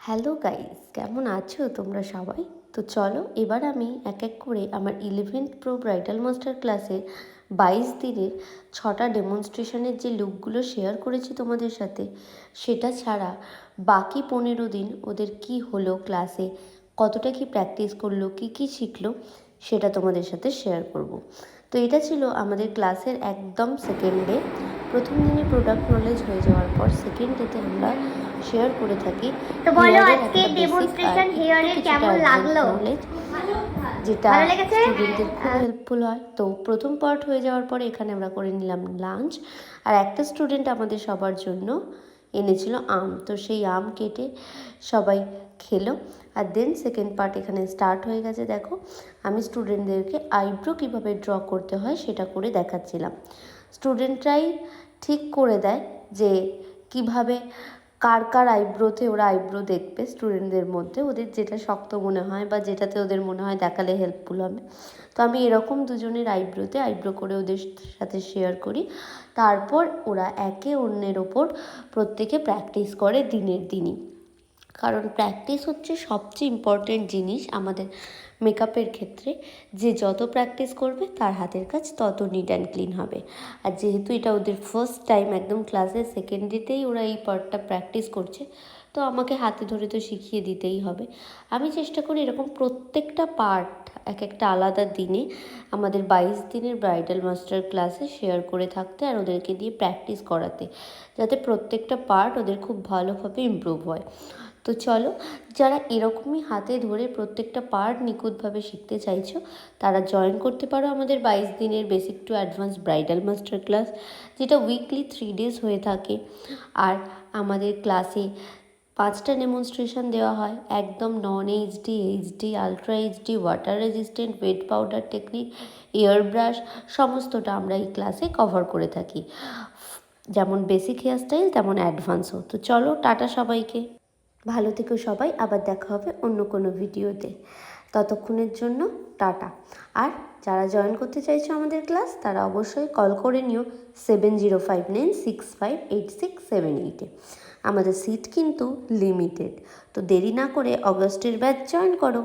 Hello guys কেমন আছো তোমরা সবাই? তো চলো, এবার আমি এক এক করে আমার ইলেভেন্থ প্রো ব্রাইডাল মাস্টার ক্লাসের বাইশ দিনের ছটা ডেমনস্ট্রেশনের যে লুকগুলো শেয়ার করেছি তোমাদের সাথে, সেটা ছাড়া বাকি পনেরো দিন ওদের কি হলো ক্লাসে কতটা কি প্র্যাকটিস করল, কি কি শিখলো, সেটা তোমাদের সাথে শেয়ার করব। তো এটা ছিল আমাদের ক্লাসের একদম সেকেন্ড ডে প্রথম দিনে প্রোডাক্ট নলেজ হয়ে যাওয়ার পর সেকেন্ড ডেতে আমরা শেয়ার করে থাকি। তো বলো আজকে hair এর কেমন লাগল? যেটা ভালো লেগেছে? স্টুডেন্টদের খুব হেল্পফুল হয়। তো প্রথম পার্ট হয়ে যাওয়ার পরে এখানে আমরা করে নিলাম লাঞ্চ আর একটা স্টুডেন্ট আমাদের সবার জন্য এনেছিল আম। তো সেই আম কেটে সবাই খেলো। আর দেন সেকেন্ড পার্ট এখানে স্টার্ট হয়ে গেছে। দেখো আমি স্টুডেন্টদেরকে আইব্রো কীভাবে ড্র করতে হয় সেটা করে দেখাচ্ছিলাম। স্টুডেন্টরাই ঠিক করে দেয় যে কীভাবে কার কার আইব্রোতে ওরা আইব্রো দেখবে স্টুডেন্টদের মধ্যে, ওদের যেটা শক্ত মনে হয় বা যেটাতে ওদের মনে হয় দেখালে হেল্পফুল হবে। তো আমি এরকম দুজনের আইব্রোতে আইব্রো করে ওদের সাথে শেয়ার করি। তারপর ওরা একে অন্যের ওপর প্রত্যেকে প্র্যাকটিস করে দিনের দিনই। কারণ প্র্যাকটিস হচ্ছে সবচেয়ে ইম্পর্টেন্ট জিনিস আমাদের মেকআপের ক্ষেত্রে। যে যত প্র্যাকটিস করবে, তার হাতের কাজ তত নিট অ্যান্ড ক্লিন হবে। আর যেহেতু এটা ওদের ফার্স্ট টাইম একদম ক্লাসের সেকেন্ড ডেতেই ওরা এই পার্টটা প্র্যাকটিস করছে, তো আমাকে হাতে ধরে তো শিখিয়ে দিতেই হবে। আমি চেষ্টা করি এরকম প্রত্যেকটা পার্ট এক একটা আলাদা দিনে আমাদের বাইশ দিনের ব্রাইডাল মাস্টার ক্লাসে শেয়ার করে থাকতে আর ওদেরকে দিয়ে প্র্যাকটিস করাতে। যাতে প্রত্যেকটা পার্ট ওদের খুব ভালোভাবে ইমপ্রুভ হয়। তো চলো, যারা এরকমই হাতে ধরে প্রত্যেকটা পার্ট নিখুঁতভাবে শিখতে চাইছো, তারা জয়েন করতে পারো আমাদের বাইশ দিনের basic to advance bridal master class যেটা উইকলি থ্রি ডেজ হয়ে থাকে। আর আমাদের ক্লাসে পাঁচটা ডেমনস্ট্রেশন দেওয়া হয়, একদম non HD HD ultra HD water resistant wet powder technique air brush সমস্তটা আমরা এই ক্লাসে কভার করে থাকি। যেমন বেসিক হেয়ার স্টাইল তেমন অ্যাডভান্সও তো চলো, টাটা সবাইকে। ভালো থেকো সবাই, আবার দেখা হবে অন্য কোনো ভিডিওতে। ততক্ষণের জন্য টাটা। আর যারা জয়েন করতে চাইছো আমাদের ক্লাস তারা অবশ্যই কল করে নিও seven zero five nine six five eight six seven এইটে আমাদের সিট কিন্তু লিমিটেড তো দেরি না করে অগস্টের ব্যাচ জয়েন করো।